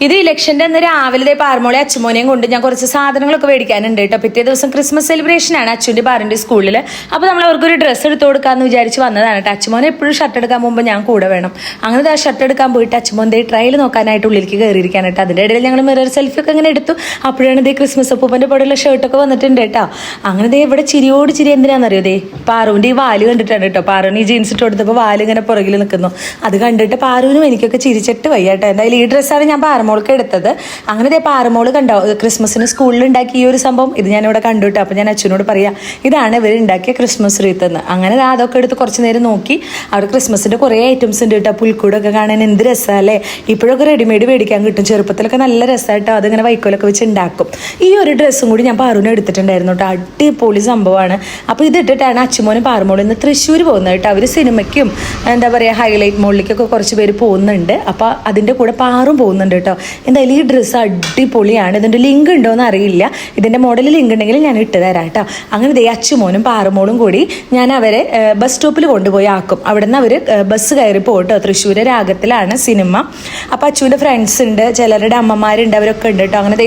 ഇത് ഇലക്ഷന്റെ അന്ന് രാവിലെ പാറമോളെ അച്ഛമോനെയും കൊണ്ട് ഞാൻ കുറച്ച് സാധനങ്ങളൊക്കെ മേടിക്കാനുണ്ട് കേട്ടോ പിറ്റേ ദിവസം ക്രിസ്മസ് സെലിബ്രേഷൻ ആണ് അച്ഛന്റെ പാറിന്റെ സ്കൂളിൽ അപ്പോൾ നമ്മൾ അവർക്കൊരു ഡ്രസ്സ് എടുത്ത് കൊടുക്കാന്ന് വിചാരിച്ച് വന്നതാണ് കേട്ടോ അച്ഛമോനെ എപ്പോഴും ഷർട്ട് എടുക്കാൻ പോകുമ്പോൾ ഞാൻ കൂടെ വേണം. അങ്ങനെ ആ ഷർട്ട് എടുക്കാൻ പോയിട്ട് അച്ചുമോൻ ദേ ട്രയൽ നോക്കാനായിട്ട് ഉള്ളിലേക്ക് കയറിയിരിക്കാൻ കേട്ടോ അതിന്റെ ഇടയിൽ ഞങ്ങൾ മിറർ സെൽഫി ഒക്കെ ഇങ്ങനെ എടുത്തു. അപ്പോഴാണ് ഇതേ ക്രിസ്മസ് അപ്പൂപ്പന്റെ പോലുള്ള ഷർട്ടൊക്കെ വന്നിട്ടുണ്ട് കേട്ടോ അങ്ങനെ ദേ ഇവിടെ ചിരിയോട് ചിരി എന്തിനാണെന്നറിയോ ദേ? പാറുവിന്റെ ഈ വാൽ കണ്ടിട്ടാണ് കേട്ടോ പാറുവിന് ഈ ജീൻസ് ഇട്ട് കൊടുത്തപ്പോൾ വാൽ ഇങ്ങനെ പുറകിൽ നിൽക്കുന്നു. അത് കണ്ടിട്ട് പാറുവിനും എനിക്കൊക്കെ ചിരിച്ചിട്ട് വയ്യ കേട്ടോ എന്തായാലും ഈ ഡ്രസ്സാണ് ഞാൻ പാറമോൾക്ക് എടുത്തത്. അങ്ങനെ ദേ പാറമോൾ കണ്ടോ? ക്രിസ്മസിന് സ്കൂളിൽ ഉണ്ടാക്കിയ ഈ ഒരു സംഭവം ഇത് ഞാനിവിടെ കണ്ടു കേട്ടോ. അപ്പോൾ ഞാൻ അച്ഛനോട് പറയാം ഇതാണ് ഇവർ ഉണ്ടാക്കിയ ക്രിസ്മസ് റീത്തെന്ന് അങ്ങനെ അതൊക്കെ എടുത്ത് കുറച്ച് നേരം നോക്കി. അവിടെ ക്രിസ്മസിന്റെ കുറേ ഐറ്റംസ് ഉണ്ട് കേട്ടോ. പുൽക്കൂടൊക്കെ കാണാൻ എന്ത് രസമല്ലേ ഇപ്പോഴൊക്കെ റെഡിമെയ്ഡ് മേടിക്കാൻ കിട്ടും. ചെറുപ്പത്തിലൊക്കെ നല്ല രസമായിട്ടോ അതിങ്ങനെ വൈക്കോലൊക്കെ വെച്ച് ഉണ്ടാക്കും. ഈ ഒരു ഡ്രസ്സും കൂടി ഞാൻ പാറുവിനെ എടുത്തിട്ടുണ്ടായിരുന്നു കേട്ടോ. അടിപൊളി സംഭവമാണ്. അപ്പോൾ ഇതിട്ടിട്ടാണ് അച്ഛമോനും പാറുമോളും ഇന്ന് തൃശ്ശൂർ പോകുന്നത് കേട്ടോ. അവർ സിനിമയ്ക്കും എന്താ പറയുക ഹൈലൈറ്റ് മോളിലേക്കൊക്കെ കുറച്ച് പേര് പോകുന്നുണ്ട്. അപ്പോൾ അതിന്റെ കൂടെ പാറും പോകുന്നുണ്ട് കേട്ടോ. എന്തായാലും ഈ ഡ്രസ്സ് അടിപൊളിയാണ്. ഇതിന്റെ ലിങ്ക് ഉണ്ടോയെന്ന് അറിയില്ല. ഇതിന്റെ മോഡൽ ലിങ്ക് ഉണ്ടെങ്കിൽ ഞാൻ ഇട്ട് തരാം കേട്ടോ അങ്ങനെ ദേ അച്ചുമോനും പാറുമോളും കൂടി ഞാൻ അവരെ ബസ് സ്റ്റോപ്പിൽ കൊണ്ടുപോയി ആക്കും. അവിടെ നിന്ന് അവർ ബസ് കയറി പോട്ടോ തൃശ്ശൂർ രാഗത്തിലാണ് സിനിമ. അപ്പോൾ അച്ചുവിന്റെ ഫ്രണ്ട്സ് ഉണ്ട് ചിലരുടെ അമ്മമാരുണ്ട് അവരൊക്കെ ഉണ്ട് കേട്ടോ അങ്ങനെ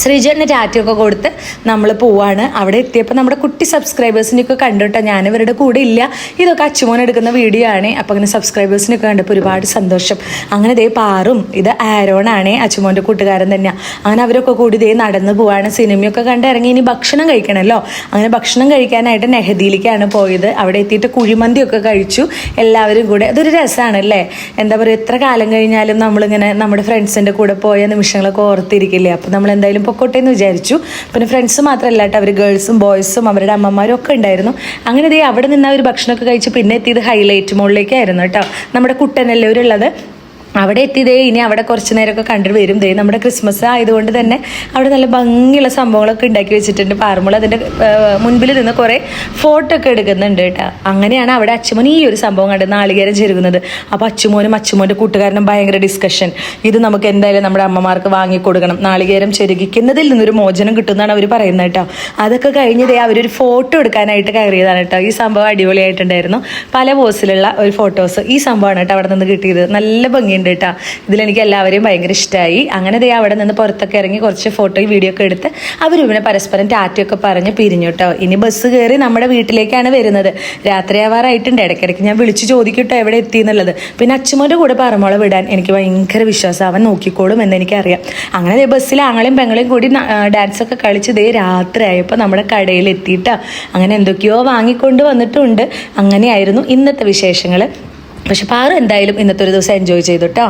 ശ്രീജേട്ടന് ടാറ്റൊക്കെ കൊടുത്ത് നമ്മൾ പോവാണ്. അവിടെ എത്തിയപ്പോൾ നമ്മുടെ കുട്ടി സബ്സ്ക്രൈബേഴ്സിനെയൊക്കെ കണ്ടിട്ട് ഞാൻ ഇവരുടെ കൂടെ ഇല്ല. ഇതൊക്കെ അച്ചുമോൻ എടുക്കുന്ന വീഡിയോ ആണ്. അപ്പോൾ അങ്ങനെ സബ്സ്ക്രൈബേഴ്സിനൊക്കെ കണ്ടപ്പോൾ ഒരുപാട് സന്തോഷം. അങ്ങനെ ദേ പാറും. ഇത് ആരോണാണേ. അച്ചുമോന്റെ കൂട്ടുകാരൻ തന്നെയാണ് അങ്ങനെ അവരൊക്കെ കൂടി ദേ നടന്നു പോവാണ്. സിനിമയൊക്കെ കണ്ട് ഇറങ്ങി ഇനി ഭക്ഷണം കഴിക്കണമല്ലോ അങ്ങനെ ഭക്ഷണം കഴിക്കാനായിട്ട് നെഹദിയിലേക്കാണ് പോയത്. അവിടെ എത്തിയിട്ട് കുഴിമന്തിയൊക്കെ കഴിച്ചു. എല്ലാവരും കൂടെ. അതൊരു രസമാണ് അല്ലേ എന്താ പറയുക എത്ര കാലം കഴിഞ്ഞാലും നമ്മളിങ്ങനെ നമ്മുടെ ഫ്രണ്ട്സിന്റെ കൂടെ പോയ നിമിഷങ്ങളൊക്കെ ഓർത്തിരിക്കില്ലേ? അപ്പോൾ നമ്മൾ എന്തായാലും പൊക്കോട്ടെ എന്ന് വിചാരിച്ചു. പിന്നെ ഫ്രണ്ട്സ് മാത്രമല്ല കേട്ടോ അവർ ഗേൾസും ബോയ്സും അവരുടെ അമ്മമാരും ഒക്കെ ഉണ്ടായിരുന്നു. അങ്ങനെ ദേ അവിടെ നിന്ന് ഒരു ഭക്ഷണമൊക്കെ കഴിച്ച് പിന്നെ എത്തിയത് ഹൈലൈറ്റ് മുകളിലേക്കായിരുന്നു കേട്ടോ. നമ്മുടെ കുട്ടനെല്ലൂരുള്ളത് അവിടെ എത്തിയതേ ഇനി അവിടെ കുറച്ച് നേരമൊക്കെ കണ്ടു വരും. ദേ നമ്മുടെ ക്രിസ്മസ് ആയതുകൊണ്ട് തന്നെ അവിടെ നല്ല ഭംഗിയുള്ള സംഭവങ്ങളൊക്കെ ഉണ്ടാക്കി വെച്ചിട്ടുണ്ട്. പാറമുള അതിന്റെ മുൻപിൽ നിന്ന് കുറേ ഫോട്ടോ ഒക്കെ എടുക്കുന്നുണ്ട് കേട്ടോ. അങ്ങനെയാണ് അവിടെ അച്ഛമോൻ ഈ ഒരു സംഭവം കണ്ടത്. നാളികേരം ചെരുകുന്നത്. അപ്പോൾ അച്ഛമോനും അച്ഛമോന്റെ കൂട്ടുകാരനും ഭയങ്കര ഡിസ്കഷൻ ഇത് നമുക്ക് എന്തായാലും നമ്മുടെ അമ്മമാർക്ക് വാങ്ങിക്കൊടുക്കണം നാളികേരം ചെരുകിക്കുന്നതിൽ നിന്നൊരു മോചനം കിട്ടുമെന്നാണ് അവർ പറയുന്നത് കേട്ടോ. അതൊക്കെ കഴിഞ്ഞതേ അവരൊരു ഫോട്ടോ എടുക്കാനായിട്ട് കയറിയതാണ് കേട്ടോ. ഈ സംഭവം അടിപൊളിയായിട്ടുണ്ടായിരുന്നു. പല പോസിലുള്ള ഒരു ഫോട്ടോസ് ഈ സംഭവമാണ് കേട്ടോ അവിടെ നിന്ന് കിട്ടിയത്. നല്ല ഭംഗിയുണ്ട്. കേട്ടോ ഇതിലെനിക്ക് എല്ലാവരെയും ഭയങ്കര ഇഷ്ടമായി അങ്ങനെ ദേ അവിടെ നിന്ന് പുറത്തൊക്കെ ഇറങ്ങി കുറച്ച് ഫോട്ടോയും വീഡിയോ ഒക്കെ എടുത്ത് അവർ ഇവനെ പരസ്പരം ടാറ്റയൊക്കെ പറഞ്ഞ് പിരിഞ്ഞു കേട്ടോ ഇനി ബസ് കയറി നമ്മുടെ വീട്ടിലേക്കാണ് വരുന്നത്. രാത്രിയാവാറായിട്ടുണ്ട് ഇടയ്ക്കിടയ്ക്ക് ഞാൻ വിളിച്ചു ചോദിക്കട്ടോ എവിടെ എത്തി എന്നുള്ളത്. പിന്നെ അച്ഛമ്മോന്റെ കൂടെ പറമോളെ വിടാൻ എനിക്ക് ഭയങ്കര വിശ്വാസം. അവൻ നോക്കിക്കോളും എന്ന് എനിക്കറിയാം. അങ്ങനെ ബസ്സിൽ ആങ്ങളെയും പെങ്ങളെയും കൂടി ഡാൻസ് ഒക്കെ കളിച്ച് ദേ രാത്രിയായപ്പോൾ നമ്മുടെ കടയിൽ എത്തിയിട്ടാ. അങ്ങനെ എന്തൊക്കെയോ വാങ്ങിക്കൊണ്ട് വന്നിട്ടുണ്ട്. അങ്ങനെയായിരുന്നു ഇന്നത്തെ വിശേഷങ്ങൾ പക്ഷെ പാറു എന്തായാലും ഇന്നത്തെ ഒരു ദിവസം എൻജോയ് ചെയ്തു കേട്ടോ